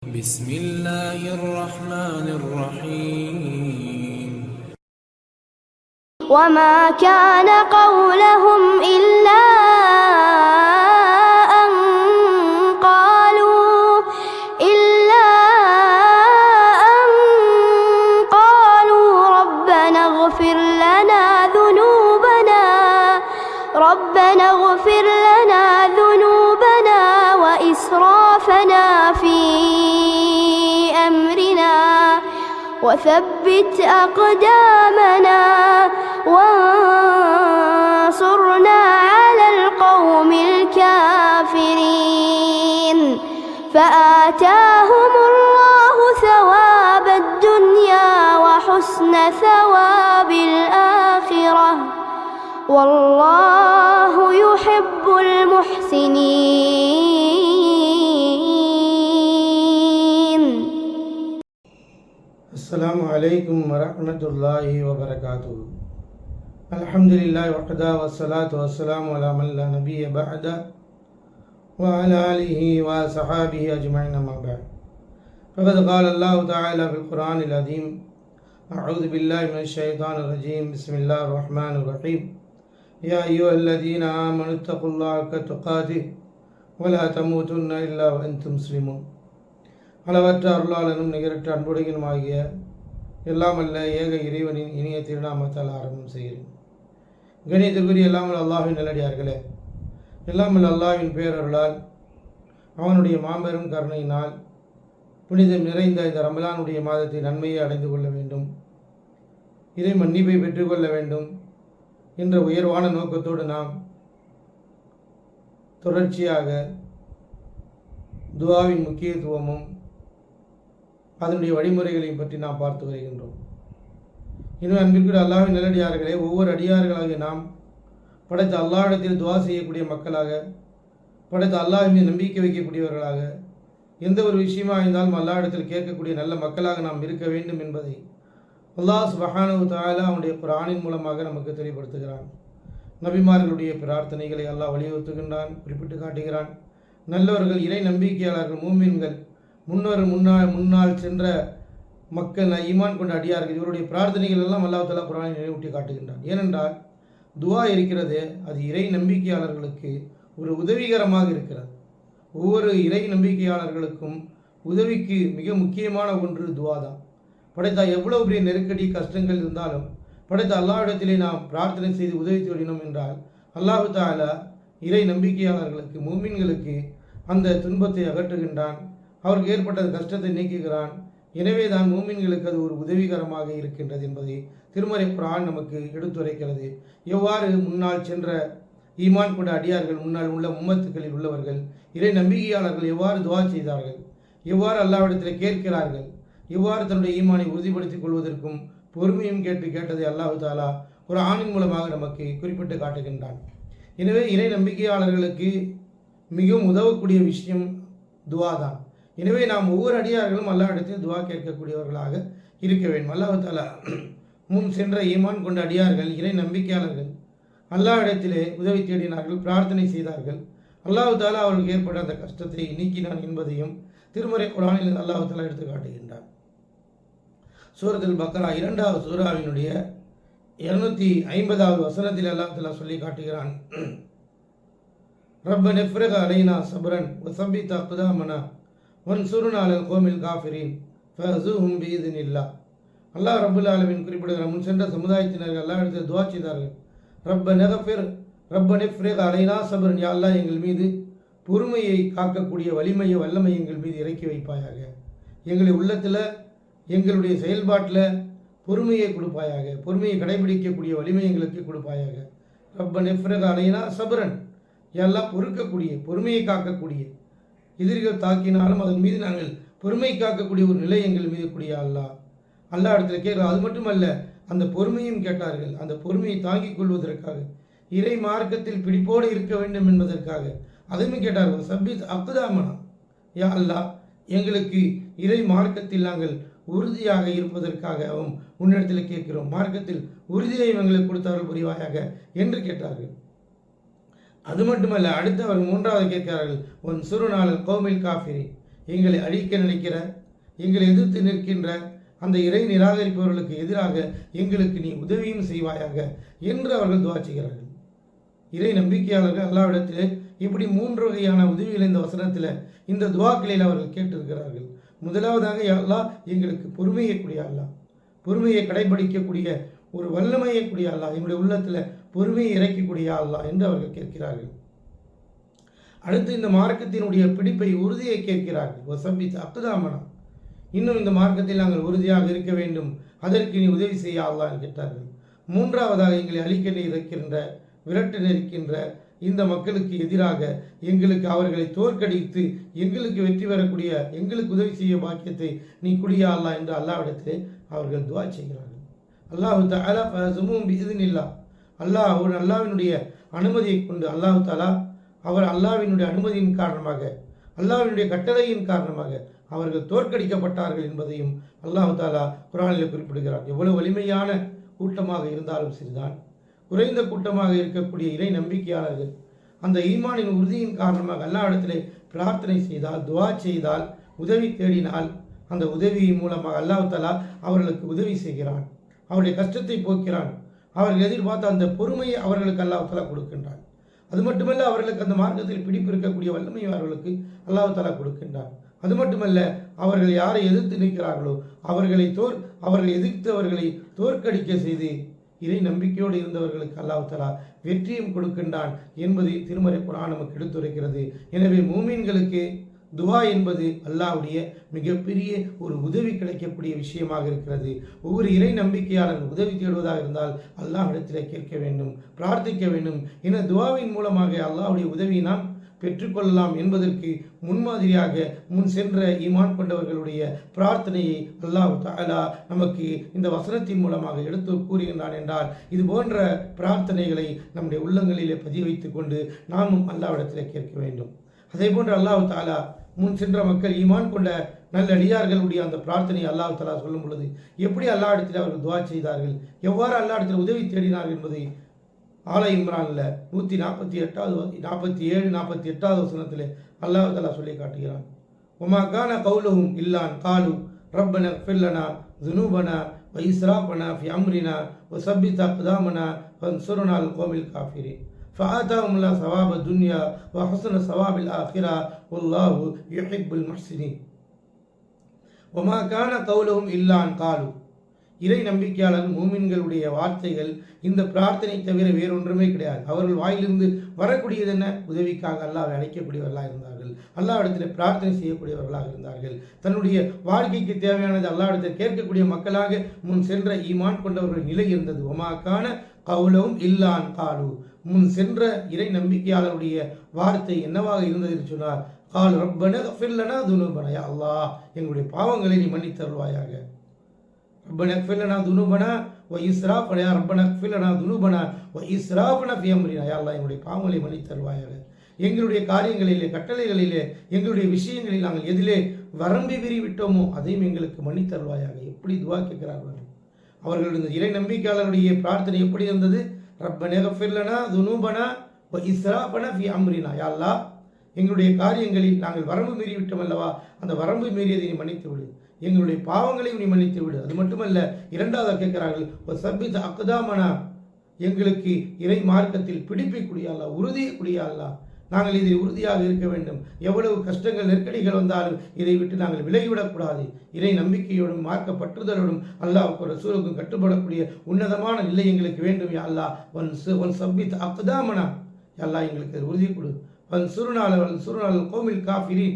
بسم الله الرحمن الرحيم. وما كان قولهم إلا أن قالوا إلا أن قالوا ربنا اغفر لنا ذنوبنا ربنا اغفر لنا ذنوبنا. وثبت أقدامنا وانصرنا على القوم الكافرين. فآتاهم الله ثواب الدنيا وحسن ثواب الآخرة. والله يحب المحسنين. السلام عليكم ورحمة الله وبركاته. الحمد لله وحده والصلاة والسلام على من لا نبي بعد وعلى آله وصحابه أجمعين أما بعد. فقد قال الله تعالى في القرآن العظيم أعوذ بالله من الشيطان الرجيم. بسم الله الرحمن الرحيم. يا أيها الذين آمنوا اتقوا الله حق تقاته ولا تموتن إلا وأنتم مسلمون. அளவற்ற அருளாளனும் நிகரற்ற அன்புடையனுமாகிய எல்லாமல்ல ஏக இறைவனின் இனிய திருநாமத்தால் ஆரம்பம் செய்கிறேன். கணியத்திற்குரிய எல்லாமல் அல்லாஹின் நல்லடியார்களே எல்லாமல் அல்லாவின் பேரருளால் அவனுடைய மாபெரும் கருணையினால் புனிதம் நிறைந்த இந்த ரமலானுடைய மாதத்தை நன்மையை அடைந்து கொள்ள வேண்டும் இறை மன்னிப்பை பெற்றுக்கொள்ள வேண்டும் என்ற உயர்வான நோக்கத்தோடு நாம் தொடர்ச்சியாக துவாவின் முக்கியத்துவமும் அதனுடைய வழிமுறைகளையும் பற்றி நாம் பார்த்து வருகின்றோம். இன்னும் அன்பிற்குரிய அல்லாவின் நல்லடியார்களே ஒவ்வொரு அடியார்களாகிய நாம் படைத்த அல்லாவிடத்தில் துவா செய்யக்கூடிய மக்களாக படைத்த அல்லாஹ் மீது நம்பிக்கை வைக்கக்கூடியவர்களாக எந்த ஒரு விஷயமா இருந்தாலும் அல்லாவிடத்தில் கேட்கக்கூடிய நல்ல மக்களாக நாம் இருக்க வேண்டும் என்பதை அல்லாஹ் சுபஹானு தாலா அவனுடைய குரானின் மூலமாக நமக்கு தெளிவுபடுத்துகிறான் நபிமார்களுடைய பிரார்த்தனைகளை அல்லாஹ் வலியுறுத்துகின்றான் குறிப்பிட்டு காட்டுகிறான். நல்லவர்கள் இறை நம்பிக்கையாளர்கள் மூமின்கள் முன்னோர் முன்னாள் முன்னால் சென்ற மக்கள் ஈமான் கொண்ட அடியார்கள் இவருடைய பிரார்த்தனைகள் எல்லாம் அல்லாஹ் குரானை நினைவூட்டி காட்டுகின்றான். ஏனென்றால் துவா இருக்கிறது அது இறை நம்பிக்கையாளர்களுக்கு ஒரு உதவிகரமாக இருக்கிறது. ஒவ்வொரு இறை நம்பிக்கையாளர்களுக்கும் உதவிக்கு மிக முக்கியமான ஒன்று துவா தான். படைத்தா எவ்வளவு பெரிய நெருக்கடி கஷ்டங்கள் இருந்தாலும் படைத்த அல்லாஹ்விடத்திலே நாம் பிரார்த்தனை செய்து உதவி தேடினோம் என்றால் அல்லாஹு தாலா இறை நம்பிக்கையாளர்களுக்கு மூமின்களுக்கு அந்த துன்பத்தை அகற்றுகின்றான். அவருக்கு ஏற்பட்ட கஷ்டத்தை நீக்குகிறான். எனவே தான் மூமின்களுக்கு அது ஒரு உதவிகரமாக இருக்கின்றது என்பதை திருமறை குரான் நமக்கு எடுத்துரைக்கிறது. எவ்வாறு முன்னால் சென்ற ஈமான் கொண்ட அடியார்கள் முன்னால் உள்ள உம்மத்துக்களில் உள்ளவர்கள் இறை நம்பிக்கையாளர்கள் எவ்வாறு துவா செய்தார்கள்? எவ்வாறு அல்லாவிடத்தில் கேட்கிறார்கள்? எவ்வாறு தன்னுடைய ஈமானை உறுதிப்படுத்திக் கொள்வதற்கும் பொறுமையும் கேட்டு கேட்டதை அல்லாஹு தாலா ஒரு ஆணின் மூலமாக நமக்கு குறிப்பிட்டு காட்டுகின்றான். எனவே இறை நம்பிக்கையாளர்களுக்கு மிகவும் உதவக்கூடிய விஷயம் துவா தான் எனவே நாம் ஒவ்வொரு அடியார்களும் அல்லாஹ்விடத்தில் துவா கேட்கக்கூடியவர்களாக இருக்க வேண்டும். அல்லாஹாலா முன் சென்ற ஈமான் கொண்ட அடியார்கள் இறை நம்பிக்கையாளர்கள் அல்லாஹ்விடத்திலே உதவி தேடினார்கள் பிரார்த்தனை செய்தார்கள். அல்லாஹு தாலா அவர்களுக்கு ஏற்பட்ட அந்த கஷ்டத்தை நீக்கினான் என்பதையும் திருமறை குரானில் அல்லாஹு தாலா எடுத்து காட்டுகின்றார் சூரத்தில் பக்ரா இரண்டாவது சூறாவினுடைய இருநூத்தி ஐம்பதாவது வசனத்தில் அல்லாஹு தாலா சொல்லி காட்டுகிறான். ரப்ப நெஃப்ரக அலைனா சபரன் வசம்பி தக்குதாமனா ஒன் சுருநாளல் கோமில் காஃபிரின். ஃபசுஹும் பீதின் இல்லா அல்லாஹ் ரபுல் ஆலமின் குறிப்பிடுகிற முன் சென்ற சமுதாயத்தினர்கள் அல்லாஹ் இடத்தில் துவா செய்தார்கள். ரப்ப நெகஃபிர் ரப்ப நெஃப்ரக அலைனா சபரன் யா அல்லா எங்கள் மீது பொறுமையை காக்கக்கூடிய வலிமையை வல்லமை எங்கள் மீது இறக்கி வைப்பாயாக. எங்களை உள்ளத்தில் எங்களுடைய செயல்பாட்டில் பொறுமையை கொடுப்பாயாக. பொறுமையை கடைபிடிக்கக்கூடிய வலிமை எங்களுக்கு கொடுப்பாயாக. ரப்ப நெஃப்ரக அலைனா சபரன் எல்லாம் பொறுக்கக்கூடிய பொறுமையை காக்கக்கூடிய எதிரிகள் தாக்கினாலும் அதன் மீது நாங்கள் பொறுமை காக்கக்கூடிய ஒரு நிலை எங்கள் மீது கூடிய அல்லாஹ். அல்லாஹ் இடத்துல கேட்கிறோம் அது மட்டுமல்ல அந்த பொறுமையும் கேட்டார்கள். அந்த பொறுமையை தாங்கிக் கொள்வதற்காக இறை மார்க்கத்தில் பிடிப்போடு இருக்க வேண்டும் என்பதற்காக. அதையும் கேட்டார்கள் சபித் அப்துதாமனா யா அல்லாஹ் எங்களுக்கு இறை மார்க்கத்தில் நாங்கள் உறுதியாக இருப்பதற்காகவும் உன்னிடத்தில் கேட்கிறோம். மார்க்கத்தில் உறுதியை எங்களுக்கு கொடுத்தவர்கள் புரிவாயாக என்று கேட்டார்கள். அது மட்டுமல்ல அடுத்து அவர் மூன்றாவது கேட்கிறார்கள் உன் சுருநாளர் கோமில் காஃபிரி எங்களை அழிக்க நினைக்கிற எங்களை எதிர்த்து நிற்கின்ற அந்த இறை நிராகரிப்பவர்களுக்கு எதிராக எங்களுக்கு நீ உதவியும் செய்வாயாக என்று அவர்கள் துவா செய்கிறார்கள். இறை நம்பிக்கையாளர்கள் அல்லாவிடத்தில் இப்படி மூன்று வகையான உதவிகளை இந்த வசனத்தில் இந்த துவாக்களில் அவர்கள் கேட்டிருக்கிறார்கள். முதலாவதாக அல்லா அல்லாஹ் எங்களுக்கு பொறுமையை கூடிய அல்லாஹ். பொறுமையை கடைபிடிக்கக்கூடிய ஒரு வல்லமையை கூடிய அல்லாஹ் எங்களுடைய உள்ளத்தில் பொறுமையை இறக்கக்கூடிய அல்லா என்று அவர்கள் கேட்கிறார்கள். அடுத்து இந்த மார்க்கத்தினுடைய பிடிப்பை உறுதியை கேட்கிறார்கள். ஒசம்பி அக்குதாமனா இன்னும் இந்த மார்க்கத்தில் நாங்கள் உறுதியாக இருக்க வேண்டும். அதற்கு நீ உதவி செய்ய அல்லா கேட்டார்கள். மூன்றாவதாக எங்களை அழிக்க இருக்கின்ற விரட்டு நிற்கின்ற இந்த மக்களுக்கு எதிராக எங்களுக்கு அவர்களை தோற்கடித்து எங்களுக்கு வெற்றி பெறக்கூடிய எங்களுக்கு உதவி செய்ய பாக்கியத்தை நீ குடியா அல்லாஹ் என்று அல்லாவிடத்தில் அவர்கள் துவா செய்கிறார்கள். அல்லாஹு தாலா ஃபசுமும் பிஇذنில்லா அல்லாஹ் ஒரு அல்லாவினுடைய அனுமதியை கொண்டு அல்லாஹு தாலா அவர் அல்லாவினுடைய அனுமதியின் காரணமாக அல்லாவினுடைய கட்டளையின் காரணமாக அவர்கள் தோற்கடிக்கப்பட்டார்கள் என்பதையும் அல்லாஹு தாலா குரானில் குறிப்பிடுகிறார் எவ்வளவு வலிமையான கூட்டமாக இருந்தாலும் சரிதான். குறைந்த கூட்டமாக இருக்கக்கூடிய இறை நம்பிக்கையாளர்கள் அந்த ஈமானின் உறுதியின் காரணமாக எல்லா இடத்திலே பிரார்த்தனை செய்தால் துவா செய்தால் உதவி தேடினால் அந்த உதவியின் மூலமாக அல்லாஹு தாலா அவர்களுக்கு உதவி செய்கிறான். அவருடைய கஷ்டத்தை போக்கிறான் அவர்கள் எதிர்பார்த்த அந்த பொறுமையை அவர்களுக்கு அல்லாஹ் கொடுக்கின்றான். அது மட்டுமல்ல அவர்களுக்கு அந்த மார்க்கத்தில் பிடிப்பு இருக்கக்கூடிய வல்லமை அவர்களுக்கு அல்லாஹாலா கொடுக்கின்றான். அது மட்டுமல்ல அவர்கள் யாரை எதிர்த்து நிற்கிறார்களோ அவர்களை தோற் அவர்களை எதிர்த்தவர்களை தோற்கடிக்க செய்து இறை நம்பிக்கையோடு இருந்தவர்களுக்கு அல்லாஹ் வெற்றியும் கொடுக்கின்றான் என்பதை திருமறை குரான் நமக்கு எடுத்துரைக்கிறது. எனவே மூமீன்களுக்கு துவா என்பது அல்லாஹ்வுடைய மிகப்பெரிய ஒரு உதவி கிடைக்கக்கூடிய விஷயமாக இருக்கிறது. ஒவ்வொரு இறை நம்பிக்கையாளன் உதவி தேடுவதாக இருந்தால் அல்லாஹிடத்தில் கேட்க வேண்டும் பிரார்த்திக்க வேண்டும். என துவாவின் மூலமாக அல்லாவுடைய உதவியை நாம் பெற்றுக்கொள்ளலாம் என்பதற்கு முன்மாதிரியாக முன் சென்ற ஈமான் கொண்டவர்களுடைய பிரார்த்தனையை அல்லாஹ் தாலா நமக்கு இந்த வசனத்தின் மூலமாக எடுத்து கூறுகின்றான் என்றால் இது போன்ற பிரார்த்தனைகளை நம்முடைய உள்ளங்களிலே பதிய வைத்துக்கொண்டு நாமும் அல்லாவிடத்தில் கேட்க வேண்டும். அதே போன்று அல்லாஹ் தாலா முன் சென்ற மக்கள் ஈமான் கொண்ட நல்ல நல்லடியார்களுடைய அந்த பிரார்த்தனை அல்லாஹ் தலா சொல்லும் பொழுது எப்படி அல்லா இடத்தில் அவர்கள் துவா செய்தார்கள்? எவ்வாறு அல்லா இடத்தில் உதவி தேடினார்கள் என்பதை ஆலை இம்ரானில் நூற்றி நாற்பத்தி எட்டாவது நாற்பத்தி ஏழு நாற்பத்தி எட்டாவது வசனத்தில் அல்லாஹ் தலா சொல்லி காட்டுகிறான். உமாக்கான கவுலகும் இல்லான் காலு ரப்பன ஃபில்லனா துனூபனா வைஸ்ராபனா ஃபி அம்ரினா ஒசப்பி தப்தாமனா ஃபன்சுரனால் கோமில் காஃபிரேன். ஃபாதாவுமுல்லா சவாப துன்யா வஹசன சவாபில் ஆஹிரா உல்லாஹு யுஹிபுல் முஹ்சினி ஒமா கான கவுலகும் இல்லான் காலு இறை நம்பிக்கையாளர் மூமின்களுடைய வார்த்தைகள் இந்த பிரார்த்தனை தவிர வேறொன்றுமே கிடையாது. அவர்கள் வாயிலிருந்து வரக்கூடியது என்ன உதவிக்காக அல்லாவை அழைக்கக்கூடியவர்களாக இருந்தார்கள். அல்லாவிடத்தில் பிரார்த்தனை செய்யக்கூடியவர்களாக இருந்தார்கள். தன்னுடைய வாழ்க்கைக்கு தேவையானது அல்லாவிடத்தில் கேட்கக்கூடிய மக்களாக முன் சென்ற ஈமான் கொண்டவர்கள் நிலை இருந்தது. உமாக்கான கவுலவும் இல்லான் காலு. முன் சென்ற இறை நம்பிக்கையாளருடைய வார்த்தை என்னவாக இருந்தது என்று சொன்னார் கால் ரப்பன ஃபில்லனா துனுபனயா அல்லா எங்களுடைய பாவங்களை நீ மன்னித்தருள்வாயாக. ரப்பன ஃபில்லனா துனுபனா ஒ இஸ்ராஃபனயா ரப்பன ஃபில்லனா துனுபனா ஒ இஸ்ராஃபன ஃபியம்ரினா அல்லா எங்களுடைய பாவங்களை மன்னித்தருவாயாக எங்களுடைய காரியங்களிலே கட்டளைகளிலே எங்களுடைய விஷயங்களில் நாங்கள் எதிலே வரம்பி விரி விட்டோமோ அதையும் எங்களுக்கு மன்னித்தருள்வாயாக. எப்படி துவா கேட்கிறார்கள்? அவர்களுடைய இறை நம்பிக்கையாளருடைய பிரார்த்தனை எப்படி இருந்தது? ரப்பனே எகஃபிர்லனா துனூபனா இஸ்ராபனா ஃபி அம்ரினா யாழ்லா எங்களுடைய காரியங்களில் நாங்கள் வரம்பு மீறி விட்டோம் அல்லவா அந்த வரம்பு மீறியதை நீ மன்னித்து விடு எங்களுடைய பாவங்களையும் நீ மன்னித்து விடு அது மட்டுமல்ல இரண்டாவது கேட்கிறார்கள் ஒரு சபித் அக்குதாமனா எங்களுக்கு இறை மார்க்கத்தில் பிடிப்பை அல்லா உறுதியை அல்லா நாங்கள் இதில் உறுதியாக இருக்க வேண்டும். எவ்வளவு கஷ்டங்கள் நெருக்கடிகள் வந்தாலும் இதை விட்டு நாங்கள் விலகிவிடக்கூடாது. இறை நம்பிக்கையோடும் மார்க்க பற்றுதலோடும் அல்லாவுக்கு ரசூலுக்கும் கட்டுப்படக்கூடிய உன்னதமான நிலை எங்களுக்கு வேண்டும் யா அல்லாஹ். ஒன் ஒன் சப்பித் அக்குதாமனா அல்லா எங்களுக்கு உறுதி கொடு. வன் சுருநாள் வன் சுருநாள் கோமில் காஃபிரி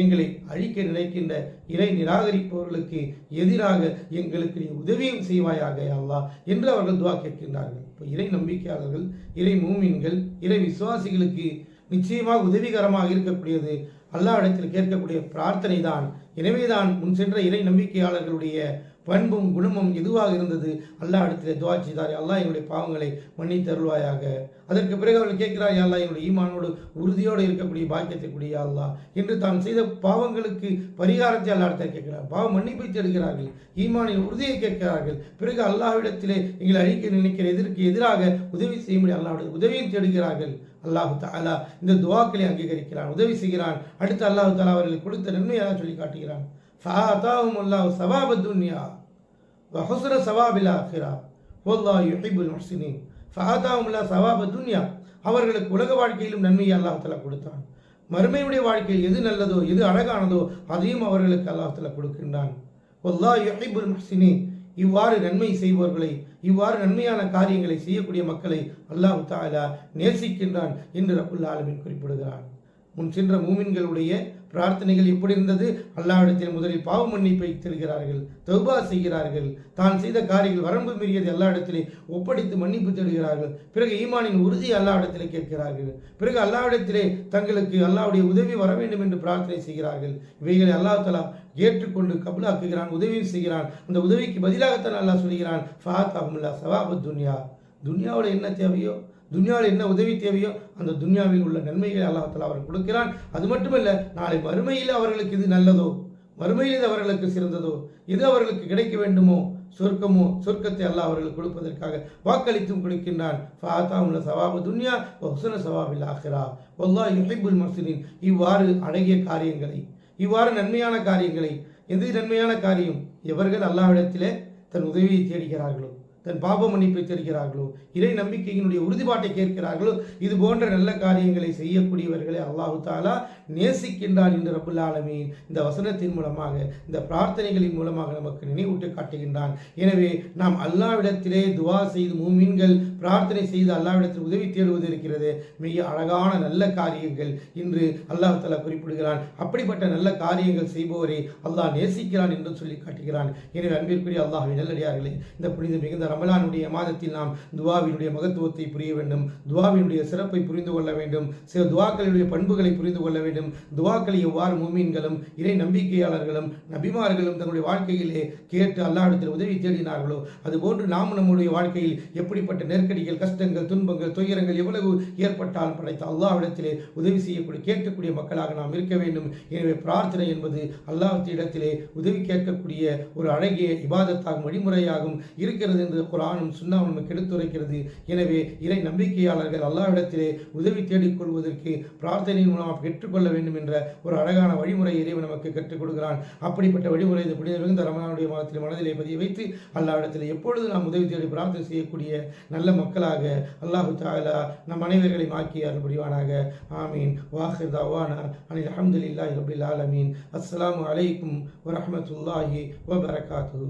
எங்களை அழிக்க நினைக்கின்ற இறை நிராகரிப்பவர்களுக்கு எதிராக எங்களுக்கு நீ உதவியும் செய்வாயாக அல்லா என்று அவர்கள் துவா கேட்கின்றார்கள். இப்போ இறை நம்பிக்கையாளர்கள் இறை மூமின்கள் இறை விசுவாசிகளுக்கு நிச்சயமாக உதவிகரமாக இருக்கக்கூடியது. அல்லாஹ் இடத்தில் கேட்கக்கூடிய பிரார்த்தனை தான் எனவேதான் முன் சென்ற இறை நம்பிக்கையாளர்களுடைய பண்பும் குணமும் எதுவாக இருந்தது? அல்லாஹ் இடத்திலே துவா செய்தார் அல்லாஹ் என்னுடைய பாவங்களை மன்னித்து தருவாயாக அதற்கு பிறகு அவர்கள் கேட்கிறார் அல்லா அல்லாஹ் என்னுடைய ஈமானோடு உறுதியோடு இருக்கக்கூடிய பாக்கியத்தை கூடிய அல்லா அல்லாஹ். என்று தான் செய்த பாவங்களுக்கு பரிகாரத்தை அல்லாஹ் கேட்கிறார். பாவம் மன்னிப்பை தேடுகிறார்கள் ஈமானின் உறுதியை கேட்கிறார்கள். பிறகு அல்லாஹ்விடத்திலே எங்களை அழிக்க நினைக்கிற எதிர்க்கு எதிராக உதவி செய்ய முடியும் அல்லாவிட உதவியும் தேடுகிறார்கள். அல்லாஹு தாலா இந்த துவாக்களை அங்கீகரிக்கிறான் உதவி செய்கிறான். அடுத்து அல்லாஹு தாலா அவர்களுக்கு கொடுத்த நன்மையாக சொல்லி காட்டுகிறான். ஃபஅதாஹும் அல்லாஹ் சவாப துன்யா வஹுஸ்ர சவாபில் ஆஹிரா வல்லாஹ் யுஹிபுல் முஹ்சினீன் ஃபஅதாஹும் அல்லாஹ் சவாப துன்யா அவர்களுக்கு உலக வாழ்க்கையிலும் நன்மையை அல்லாஹத்தில் கொடுத்தான். மறுமையுடைய வாழ்க்கையில் எது நல்லதோ எது அழகானதோ அதையும் அவர்களுக்கு அல்லாஹத்தில் கொடுக்கின்றான். ஒல்லா யுஹிபுல் முஹ்சினீன் இவ்வாறு நன்மை செய்பவர்களை இவ்வாறு நன்மையான காரியங்களை செய்யக்கூடிய மக்களை அல்லாஹ் தாலா நேசிக்கின்றான் என்று ரப்புல் ஆலமின் குறிப்பிடுகிறான். முன் சென்ற மூமின்களுடைய பிரார்த்தனைகள் எப்படி இருந்தது? அல்லாவிடத்தில் முதலில் பாவ மன்னிப்பை தருகிறார்கள் தௌபா செய்கிறார்கள். தான் செய்த காரியங்கள் வரம்பு மீறியது எல்லா இடத்திலே ஒப்படைத்து மன்னிப்பு தேடுகிறார்கள். பிறகு ஈமானின் உறுதி அல்லாஹ்விடத்திலே கேட்கிறார்கள். பிறகு அல்லாவிடத்திலே தங்களுக்கு அல்லாவுடைய உதவி வர வேண்டும் என்று பிரார்த்தனை செய்கிறார்கள். இவைகளை அல்லாஹ் தலா ஏற்றுக்கொண்டு கபுலாக்குகிறான் உதவியும் செய்கிறான். அந்த உதவிக்கு பதிலாகத்தான் அல்லாஹ் சொல்கிறான் ஃபஹாத்தாஹுமுல்லா சவாபு துன்யா. துன்யாவோட என்ன தேவையோ துன்யாவில் என்ன உதவி தேவையோ அந்த துன்யாவில் உள்ள நன்மைகளை அல்லாஹத்தில் அவர் கொடுக்கிறான். அது மட்டுமல்ல நாளை மறுமையில் அவர்களுக்கு இது நல்லதோ? மறுமையில் இது அவர்களுக்கு சிறந்ததோ? எது அவர்களுக்கு கிடைக்க வேண்டுமோ? சொர்க்கமோ சொர்க்கத்தை அல்ல அவர்களுக்கு கொடுப்பதற்காக வாக்களித்தும் கொடுக்கின்றான். உள்ள சவாபு துன்யா ஹுசன சவாபில் ஆகிறா ஒல்லா யுஹிபுல் மசினின் இவ்வாறு அழகிய காரியங்களை இவ்வாறு நன்மையான காரியங்களை எது நன்மையான காரியம்? எவர்கள் அல்லாவிடத்திலே தன் உதவியை தேடுகிறார்களோ? தன் பாப மன்னிப்பை தெரிகிறார்களோ? இறை நம்பிக்கையினுடைய உறுதிப்பாட்டை கேட்கிறார்களோ? இது போன்ற நல்ல காரியங்களை செய்யக்கூடியவர்களை அல்லாஹு தாலா நேசிக்கின்றான் என்று ரபுல் ஆலமீன் இந்த வசனத்தின் மூலமாக இந்த பிரார்த்தனைகளின் மூலமாக நமக்கு நினைவூட்டு காட்டுகின்றான். எனவே நாம் அல்லாவிடத்திலே துவா செய்து மூமீன்கள் பிரார்த்தனை செய்து அல்லாவிடத்தில் உதவி தேடுவது இருக்கிறது. மிக அழகான நல்ல காரியங்கள் இன்று அல்லாஹ் தாலா குறிப்பிடுகிறான். அப்படிப்பட்ட நல்ல காரியங்கள் செய்பவரை அல்லாஹ் நேசிக்கிறான் என்று சொல்லி காட்டுகிறான். எனவே அன்பிற்குரிய அல்லாஹ் நல்லடியார்களே இந்த புனித மிகுந்த ரமலானுடைய மாதத்தில் நாம் துவாவினுடைய மகத்துவத்தை புரிய வேண்டும். துவாவினுடைய சிறப்பை புரிந்து கொள்ள வேண்டும். சில துவாக்களுடைய பண்புகளை புரிந்து கொள்ள வேண்டும். துவாக்களை எவ்வாறு மூமீன்களும் இறை நம்பிக்கையாளர்களும் நபிமார்களும் தங்களுடைய வாழ்க்கையிலே கேட்டு அல்லாஹிடத்தில் உதவி தேடினார்களோ அதுபோன்று நாம் நம்முடைய வாழ்க்கையில் எப்படிப்பட்ட நெருக்கடிகள் கஷ்டங்கள் துன்பங்கள் துயரங்கள் எவ்வளவு ஏற்பட்டாலும் படைத்த அல்லாவிடத்திலே உதவி செய்யக்கூடிய கேட்கக்கூடிய மக்களாக நாம் இருக்க வேண்டும். எனவே பிரார்த்தனை என்பது அல்லாஹ்விடத்திலே உதவி கேட்கக்கூடிய ஒரு அழகிய இபாதத்தாகும் வழிமுறையாகும் இருக்கிறது என்று குரானும் சுண்ணாவும் நமக்கு எடுத்துரைக்கிறது எனவே இறை நம்பிக்கையாளர்கள் அல்லாவிடத்திலே உதவி தேடிக்கொள்வதற்கு பிரார்த்தனையின் மூலமாக பெற்றுக்கொள்ள வேண்டும் என்ற ஒரு அழகான வழிமுறை இறைவன் நமக்கு கற்றுக் கொடுக்கிறான். அப்படிப்பட்ட வழிமுறை இந்த புனித மிகுந்த ரமணானுடைய மாதத்தில் மனதிலே பதிய வைத்து அல்லாவிடத்தில் எப்பொழுது நாம் உதவி தேடி பிரார்த்தனை செய்யக்கூடிய நல்ல மக்களாக அல்லாஹு தாலா நம் அனைவர்களையும் ஆக்கி அருள் புரிவானாக. ஆமீன். வாஹிர் தவானா அனில் அஹமதுல்லாஹி ரபில் ஆலமீன். அஸ்லாம் அலைக்கும் வரமத்துல்லாஹி வபரகாத்து